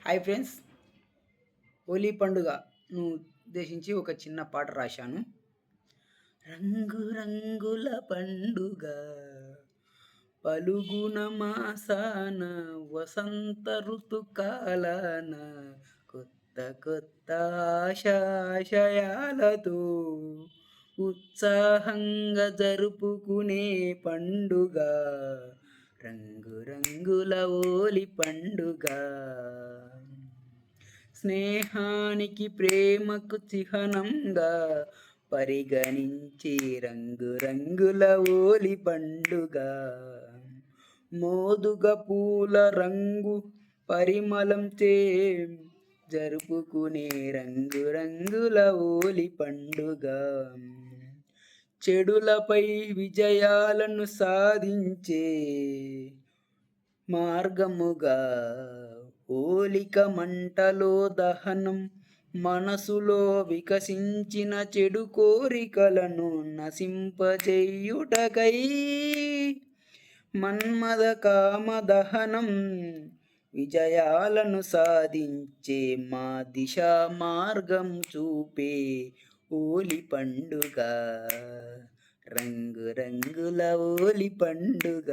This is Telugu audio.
Hi friends. హోలీ పండుగను ఉద్దేశించి ఒక చిన్న పాట రాశాను. రంగు రంగుల పండుగ పలుగున మాసాన వసంత ఋతుకాలాన కొత్త కొత్త ఆశాశయాలతో ఉత్సాహంగా జరుపుకునే పండుగ. రంగురంగుల ఓలి పండుగ. స్నేహానికి ప్రేమకు చిహ్నంగా పరిగణించి రంగురంగుల ఓలి పండుగ. మోదుగ పూల రంగు పరిమళం చే జరుపుకునే రంగురంగుల ఓలి పండుగ. చెడులపై విజయాలను సాధించే మార్గముగా ఓలిక మంటలో దహనం మనసులో వికసించిన చెడు కోరికలను నశింపచేయుటకై మన్మద కామ దహనం విజయాలను సాధించే మా దిశ మార్గం చూపే ఓలి పండుగ. రంగు రంగుల ఓలి పండుగ.